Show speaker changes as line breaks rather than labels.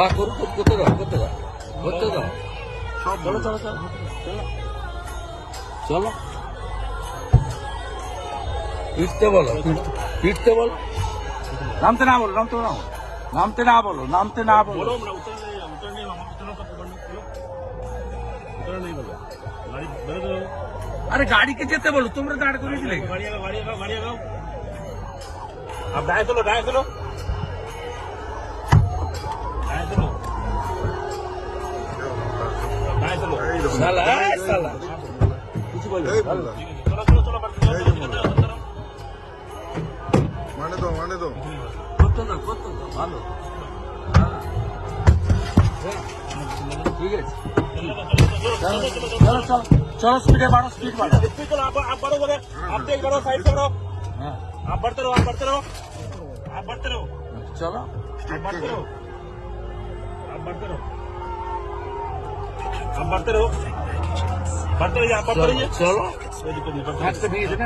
বা করুক করতে দাও করতে দাও করতে দাও। চলো চলো চলো। চলো। ফিরতে বলো ফিরতে বলো।
নামতে না বলো নামতে না নামতে না বলো নামতে না বলো। আরে গাড়িকে যেতে বলো তোমরা দাঁড়
করেছিলে গাড়ি গাড়ি গাড়ি গাড়ি গাড়ি
গাড়ি সালা সালা কিছু
বল
মানে তো মানে
তো। কত না কত ভালো। ঠিক আছে
চলো। চলো চলো স্পিডে বাড়ো স্পিড বাড়ো
আপ বাড়তে রো আপ বাড়তে রো
চলো
আপ বাড়তে রো আপ বাড়তে রো। आप बढ़ते रहो बढ़ते रहिए आप बढ़ते रहिए
চলো
कोई दिक्कत नहीं